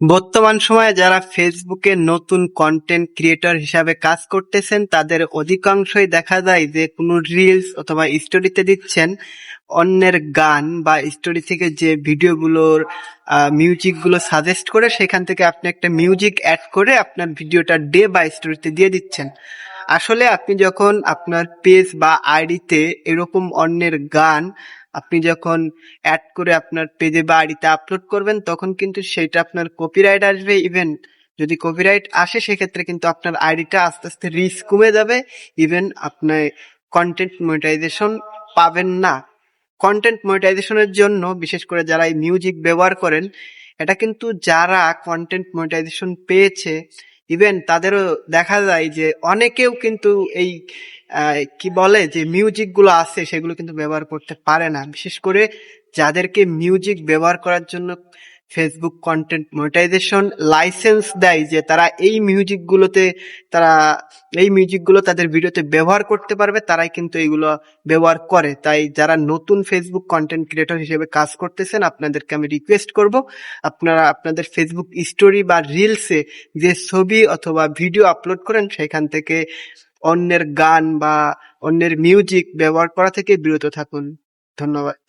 বর্তমান সময়ে যারা ফেসবুকে নতুন কন্টেন্ট ক্রিয়েটর হিসাবে কাজ করতেছেন, তাদের অধিকাংশই দেখা যায় যে কোনো রিলস অথবা স্টোরিতে দিচ্ছেন। অন্যের গান বা স্টোরি থেকে যে ভিডিওগুলোর মিউজিকগুলো সাজেস্ট করে সেখান থেকে আপনি একটা মিউজিক অ্যাড করে আপনার ভিডিওটা ডে বা স্টোরিতে দিয়ে দিচ্ছেন। আসলে আপনি যখন আপনার পেজ বা আইডিতে এরকম অন্যের গান আপনি যখন অ্যাড করে আপনার পেজে বা আইডিতে আপলোড করবেন, তখন কিন্তু সেটা আপনার কপিরাইট আসবে ইভেন যদি কপিরাইট আসে, সেক্ষেত্রে কিন্তু আপনার আইডিটা আস্তে আস্তে রিচ কমে যাবে। ইভেন আপনার কন্টেন্ট মনিটাইজেশন পাবেন না। কন্টেন্ট মনিটাইজেশনের জন্য, বিশেষ করে যারা এই মিউজিক ব্যবহার করেন, এটা কিন্তু যারা কন্টেন্ট মনিটাইজেশন পেয়েছে ইভেন তাদেরও দেখা যায় যে অনেকেও কিন্তু এই কি বলে যে মিউজিকগুলো আছে সেগুলো কিন্তু ব্যবহার করতে পারে না। বিশেষ করে যাদেরকে মিউজিক ব্যবহার করার জন্য ফেসবুক কন্টেন্ট মনিটাইজেশন লাইসেন্স দেয় যে তারা এই মিউজিকগুলোতে তারা এই মিউজিকগুলো তাদের ভিডিওতে ব্যবহার করতে পারবে, তারাই কিন্তু এইগুলো ব্যবহার করে। তাই যারা নতুন ফেসবুক কন্টেন্ট ক্রিয়েটর হিসেবে কাজ করতেছেন, আপনাদেরকে আমি রিকোয়েস্ট করব, আপনারা আপনাদের ফেসবুক স্টোরি বা রিলসে যে ছবি অথবা ভিডিও আপলোড করেন, সেখান থেকে অন্যের গান বা অন্যের মিউজিক ব্যবহার করা থেকে বিরত থাকুন। ধন্যবাদ।